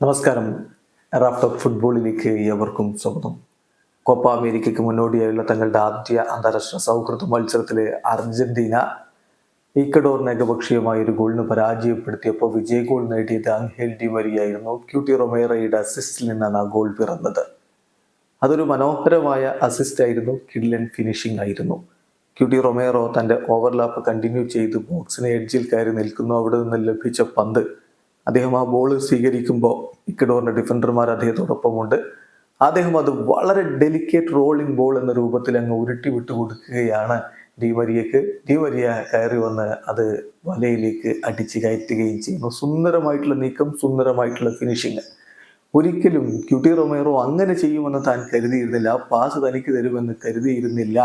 നമസ്കാരം. റാഫ്റ്റോക്ക് ഫുട്ബോളിലേക്ക് ഏവർക്കും സ്വാഗതം. കോപ്പ അമേരിക്കയ്ക്ക് മുന്നോടിയായുള്ള തങ്ങളുടെ ആദ്യ അന്താരാഷ്ട്ര സൗഹൃദ മത്സരത്തിലെ അർജന്റീന ഈക്കഡോറിന് ഏകപക്ഷീയമായ ഒരു ഗോളിന് പരാജയപ്പെടുത്തിയപ്പോൾ വിജയ ഗോൾ നേടിയത് അങ്ഹേൽ ഡി മരിയായിരുന്നു. ക്യൂട്ടി റൊമേറയുടെ അസിസ്റ്റിൽ നിന്നാണ് ആ ഗോൾ പിറന്നത്. അതൊരു മനോഹരമായ അസിസ്റ്റ് ആയിരുന്നു. കിഡ്ലൻ ഫിനിഷിംഗ് ആയിരുന്നു. ക്യൂട്ടി റൊമേറോ തന്റെ ഓവർലാപ്പ് കണ്ടിന്യൂ ചെയ്ത് ബോക്സിന് എഡ്ജിൽ കയറി നിൽക്കുന്നു. അവിടെ നിന്ന് ലഭിച്ച പന്ത് അദ്ദേഹം ആ ബോൾ സ്വീകരിക്കുമ്പോൾ ഇക്കഡോറിന്റെ ഡിഫൻഡർമാർ അദ്ദേഹത്തോടൊപ്പമുണ്ട്. അദ്ദേഹം അത് വളരെ ഡെലിക്കേറ്റ് റോളിംഗ് ബോൾ എന്ന രൂപത്തിൽ അങ്ങ് ഉരുട്ടി വിട്ടു കൊടുക്കുകയാണ് ഡിമരിയക്ക് ഡിമരിയ കയറി വന്ന് അത് വലയിലേക്ക് അടിച്ച് കയറ്റുകയും ചെയ്യുന്നു. സുന്ദരമായിട്ടുള്ള നീക്കം സുന്ദരമായിട്ടുള്ള ഫിനിഷിങ് ഒരിക്കലും ക്യൂട്ടി റൊമേറോ അങ്ങനെ ചെയ്യുമെന്ന് താൻ കരുതിയിരുന്നില്ല. പാസ് തനിക്ക് തരുമെന്ന് കരുതിയിരുന്നില്ല.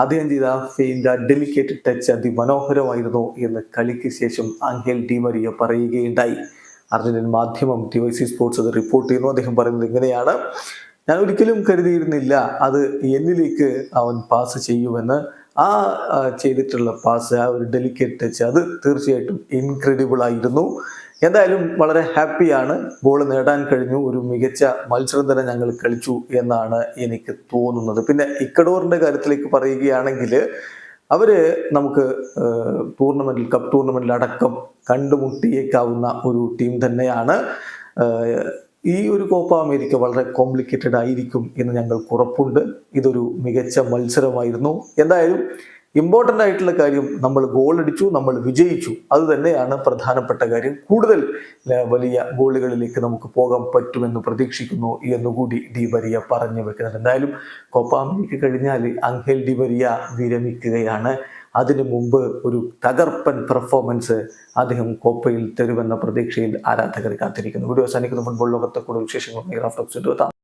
അദ്ദേഹം ചെയ്ത? ഫെയിന്റെ ഡെലിക്കേറ്റ് ടച്ച് അതിമനോഹരമായിരുന്നു എന്ന് കളിക്ക് ശേഷം ആംഗൽ ഡിമരിയ പറയുകയുണ്ടായി. അർജന്റീൻ മാധ്യമം ടി വൈ സി സ്പോർട്സ് അത് റിപ്പോർട്ട് ചെയ്യുന്നു. അദ്ദേഹം പറയുന്നത് ഇങ്ങനെയാണ്. ഞാൻ ഒരിക്കലും കരുതിയിരുന്നില്ല അത് എന്നിലേക്ക് അവൻ പാസ് ചെയ്യുമെന്ന്. ആ, ചെയ്തിട്ടുള്ള പാസ് ആ ഒരു ഡെലിക്കേറ്റ് ടച്ച് അത് തീർച്ചയായിട്ടും ഇൻക്രെഡിബിൾ ആയിരുന്നു. എന്തായാലും വളരെ ഹാപ്പിയാണ്. ബോൾ നേടാൻ കഴിഞ്ഞു. ഒരു മികച്ച മത്സരം തന്നെ ഞങ്ങൾ കളിച്ചു എന്നാണ് എനിക്ക് തോന്നുന്നത്. പിന്നെ ഇക്കഡോറിന്റെ കാര്യത്തിലേക്ക് പറയുകയാണെങ്കിൽ അവർ നമുക്ക് ടൂർണമെന്റിൽ കപ്പ് ടൂർണമെന്റിൽ അടക്കം കണ്ടുമുട്ടിയേക്കാവുന്ന ഒരു ടീം തന്നെയാണ്. ഈ ഒരു കോപ്പ അമേരിക്ക വളരെ കോംപ്ലിക്കേറ്റഡ് ആയിരിക്കും എന്ന് ഞങ്ങൾക്ക് ഉറപ്പുണ്ട്. ഇതൊരു മികച്ച മത്സരമായിരുന്നു. എന്തായാലും ഇമ്പോർട്ടന്റ് ആയിട്ടുള്ള കാര്യം നമ്മൾ ഗോൾ അടിച്ചു നമ്മൾ വിജയിച്ചു. അത് തന്നെയാണ് പ്രധാനപ്പെട്ട കാര്യം. കൂടുതൽ വലിയ ഗോളുകളിലേക്ക് നമുക്ക് പോകാൻ പറ്റുമെന്ന് പ്രതീക്ഷിക്കുന്നു എന്നുകൂടി ഡി വരിയ പറഞ്ഞു വെക്കുന്നുണ്ട്. എന്തായാലും കോപ്പ അമേരിക്ക കഴിഞ്ഞാൽ അങ്കൽ ഡി വരിയ വിരമിക്കുകയാണ്. അതിനു മുമ്പ് ഒരു തകർപ്പൻ പെർഫോമൻസ് അദ്ദേഹം കോപ്പയിൽ തരുമെന്ന പ്രതീക്ഷയിൽ ആരാധകർ കാത്തിരിക്കുന്നു. വീഡിയോ അവസാനിക്കുന്ന. ഫുട്ബോൾ ലോകത്തെ കൂടുതൽ വിശേഷങ്ങൾ